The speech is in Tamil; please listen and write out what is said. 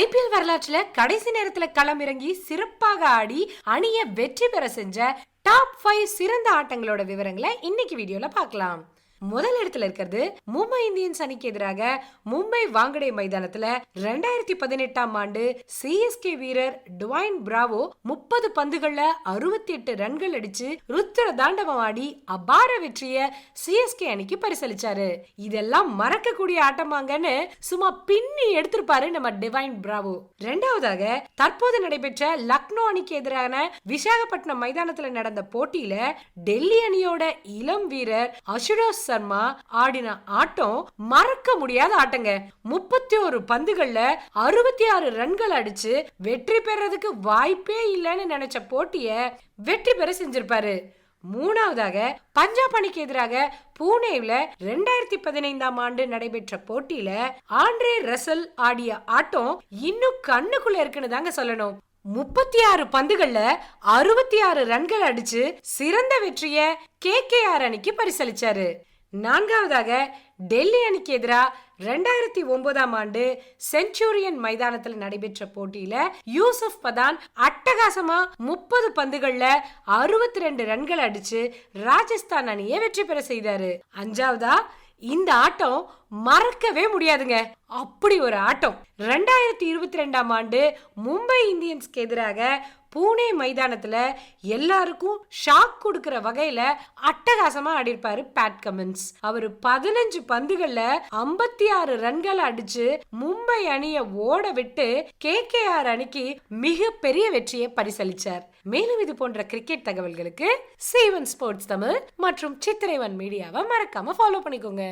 ஐபிஎல் வரலாற்றுல கடைசி நேரத்துல களமிறங்கி சிறப்பாக ஆடி அணிய வெற்றி பெற செஞ்ச டாப் ஃபைவ் சிறந்த ஆட்டங்களோட விவரங்களை இன்னைக்கு வீடியோல பார்க்கலாம். முதல் இடத்துல இருக்கிறது மும்பை இந்தியன்ஸ் அணிக்கு எதிராக மும்பை வாங்கடே மைதானத்துல ரெண்டாயிரத்தி பதினெட்டாம் ஆண்டு சிஎஸ்கே வீரர் டுவைன் பிராவோ முப்பது பந்துகள்ல அறுபத்தி எட்டு ரன்கள் அடிச்சு ருத்ர தாண்டவம் ஆடி அபார வெற்றிய சிஎஸ்கே அணிக்கு பரிசளிச்சாரு. இதெல்லாம் மறக்கக்கூடிய ஆட்டமாங்கன்னு சும்மா பின்னி எடுத்திருப்பாரு நம்ம டிவைன் பிராவோ. ரெண்டாவதாக தற்போது நடைபெற்ற லக்னோ அணிக்கு எதிரான விசாகப்பட்டினம் மைதானத்துல நடந்த போட்டியில டெல்லி அணியோட இளம் வீரர் அசுரோஸ் சர்மா ஆடின ஆட்டம் மறக்க முடியாத ஆட்டங்க. முப்பத்தி ஒரு பந்துகள்ல அறுபத்தி ஆறு ரன்கள் அடிச்சு வெற்றி பெறதுக்கு வாய்ப்பே இல்லைன்னு நினைச்ச போட்டிய வெற்றி பெற செஞ்சிருப்பாரு. மூணாவதாக பஞ்சாப் அணிக்கு எதிராக பூனேவில் ரெண்டாயிரத்தி பதினைந்தாம் ஆண்டு நடைபெற்ற போட்டியில ஆண்ட்ரே ரசல் ஆடிய ஆட்டம் இன்னும் கண்ணுக்குள்ள இருக்குன்னு தாங்க சொல்லணும். முப்பத்தி ஆறு பந்துகள்ல அறுபத்தி ஆறு ரன்கள் அடிச்சு சிறந்த வெற்றிய கே கே ஆர் அணிக்கு பரிசளிச்சாரு. நான்காவதாக டெல்லி அணிக்கு எதிராக ரெண்டாயிரத்தி ஒன்பதாம் ஆண்டு செஞ்சுரியன் மைதானத்தில் நடைபெற்ற போட்டியில யூசுப் பதான் அட்டகாசமா முப்பது பந்துகள்ல அறுபத்தி ரெண்டு ரன்கள் அடிச்சு ராஜஸ்தான் அணியை வெற்றி பெற செய்தாரு. அஞ்சாவதா? இந்த ஆட்டம் மறக்கவே முடியாதுங்க. அப்படி ஒரு ஆட்டம். ரெண்டாயிரத்தி இருபத்தி ரெண்டாம் ஆண்டு மும்பை இந்தியன்ஸ்க்கு எதிராக பூனே மைதானத்துல எல்லாருக்கும் ஷாக் கொடுக்கிற வகையில அட்டகாசமா ஆடிருப்பாரு பேட் கமின்ஸ் அவர் பதினஞ்சு பந்துகள்ல ஐம்பத்தி ஆறு ரன்கள் அடிச்சு மும்பை அணிய ஓட விட்டு கே கே ஆர் அணிக்கு மிக பெரிய வெற்றியை பரிசளிச்சார். மேலும் இது போன்ற கிரிக்கெட் தகவல்களுக்கு சீவன் ஸ்போர்ட்ஸ் தமிழ் மற்றும் சித்திரைவன் மீடியாவை மறக்காம ஃபாலோ பண்ணிக்கோங்க.